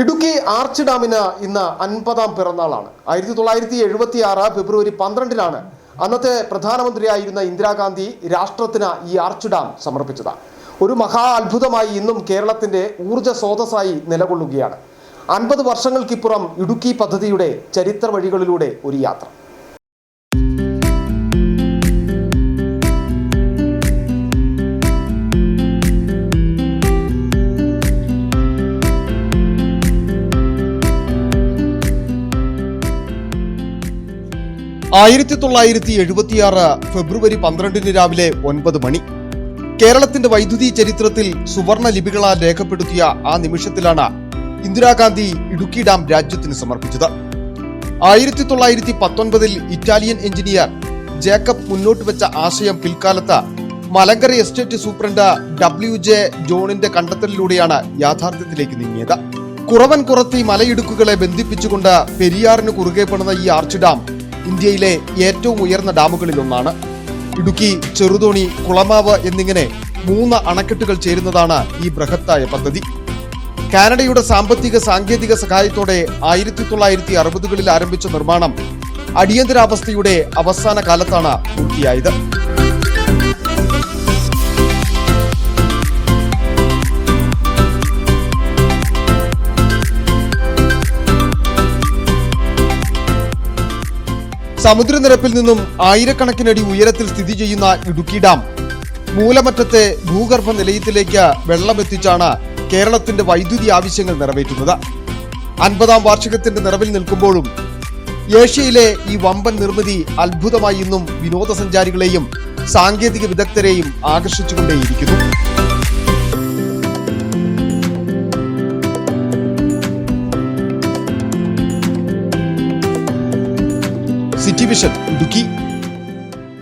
Idukki arch ഡാമിന് ഇന്ന് അൻപതാം പിറന്നാളാണ്. ആയിരത്തി തൊള്ളായിരത്തി എഴുപത്തി ആറ് ഫെബ്രുവരി പന്ത്രണ്ടിനാണ് അന്നത്തെ പ്രധാനമന്ത്രിയായിരുന്ന ഇന്ദിരാഗാന്ധി രാഷ്ട്രത്തിന് ഈ ആർച്ച് ഡാം സമർപ്പിച്ചത്. ഒരു മഹാ അത്ഭുതമായി ഇന്നും കേരളത്തിന്റെ ഊർജ സ്രോതസ്സായി നിലകൊള്ളുകയാണ്. അൻപത് വർഷങ്ങൾക്കിപ്പുറം ഇടുക്കി പദ്ധതിയുടെ ചരിത്ര വഴികളിലൂടെ ഒരു യാത്ര. ആയിരത്തി തൊള്ളായിരത്തി എഴുപത്തിയാറ് ഫെബ്രുവരി പന്ത്രണ്ടിന് രാവിലെ ഒൻപത് മണി. കേരളത്തിന്റെ വൈദ്യുതി ചരിത്രത്തിൽ സുവർണ ലിപികളാൽ രേഖപ്പെടുത്തിയ ആ നിമിഷത്തിലാണ് ഇന്ദിരാഗാന്ധി ഇടുക്കി ഡാം രാജ്യത്തിന് സമർപ്പിച്ചത്. ആയിരത്തി തൊള്ളായിരത്തി പത്തൊൻപതിൽ ഇറ്റാലിയൻ എഞ്ചിനീയർ ജേക്കബ് മുന്നോട്ട് വെച്ച ആശയം പിൽക്കാലത്ത് Malankara estate superintendent W J ജോണിന്റെ കണ്ടെത്തലിലൂടെയാണ് യാഥാർത്ഥ്യത്തിലേക്ക് നീങ്ങിയത്. കുറവൻ കുറത്തി മലയിടുക്കുകളെ ബന്ധിപ്പിച്ചുകൊണ്ട് പെരിയാറിന് കുറുകെ പണിത ഈ ആർച്ച് ഡാം ഇന്ത്യയിലെ ഏറ്റവും ഉയർന്ന ഡാമുകളിൽ ഒന്നാണ് ഇടുക്കി ചെറുതോണി കുളമാവ് എന്നിങ്ങനെ മൂന്ന് അണക്കെട്ടുകൾ ചേരുന്നതാണ് ഈ ബൃഹത്തായ പദ്ധതി. കാനഡയുടെ സാമ്പത്തിക സാങ്കേതിക സഹായത്തോടെ ആയിരത്തി തൊള്ളായിരത്തി അറുപതുകളിൽ ആരംഭിച്ച നിർമ്മാണം അടിയന്തരാവസ്ഥയുടെ അവസാന കാലത്താണ് പൂർത്തിയായത്. സമുദ്രനിരപ്പിൽ നിന്നും ആയിരക്കണക്കിനടി ഉയരത്തിൽ സ്ഥിതി ചെയ്യുന്ന ഇടുക്കി ഡാം. മൂലമറ്റത്തെ ഭൂഗർഭ നിലയത്തിലേക്ക് വെള്ളമെത്തിച്ചാണ് കേരളത്തിന്റെ വൈദ്യുതി ആവശ്യങ്ങൾ നിറവേറ്റുന്നത്. അൻപതാം വാർഷികത്തിന്റെ നിറവിൽ നിൽക്കുമ്പോഴും ഏഷ്യയിലെ ഈ വമ്പൻ നിർമ്മിതി അത്ഭുതമായി ഇന്നും വിനോദസഞ്ചാരികളെയും സാങ്കേതിക വിദഗ്ധരെയും ആകർഷിച്ചുകൊണ്ടേയിരിക്കുന്നു. City vision Idukki